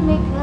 make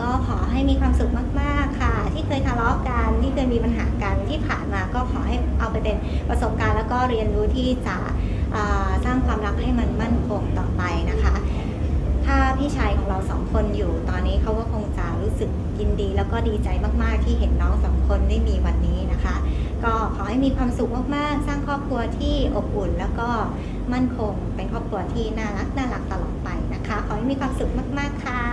ก็ขอให้มีความสุขมาก ๆ ค่ะ ที่เคยทะเลาะกันที่เคยมีปัญหากันที่ผ่านมาก็ขอให้เอาไปเป็นประสบการณ์ แล้วก็เรียนรู้ที่จะสร้างความรักให้มันมั่นคงต่อไปนะคะ ถ้าพี่ชายของเราสองคนอยู่ ตอนนี้เขาก็คงจะรู้สึกยินดี แล้วก็ดีใจมาก ๆ ที่เห็นน้องสองคนได้มีวันนี้นะคะ ก็ขอให้มีความสุขมาก ๆ สร้างครอบครัวที่อบอุ่น แล้วก็มั่นคง เป็นครอบครัวที่น่ารักน่ารักตลอดไปนะคะ ขอให้มีความสุขมาก ๆ ค่ะ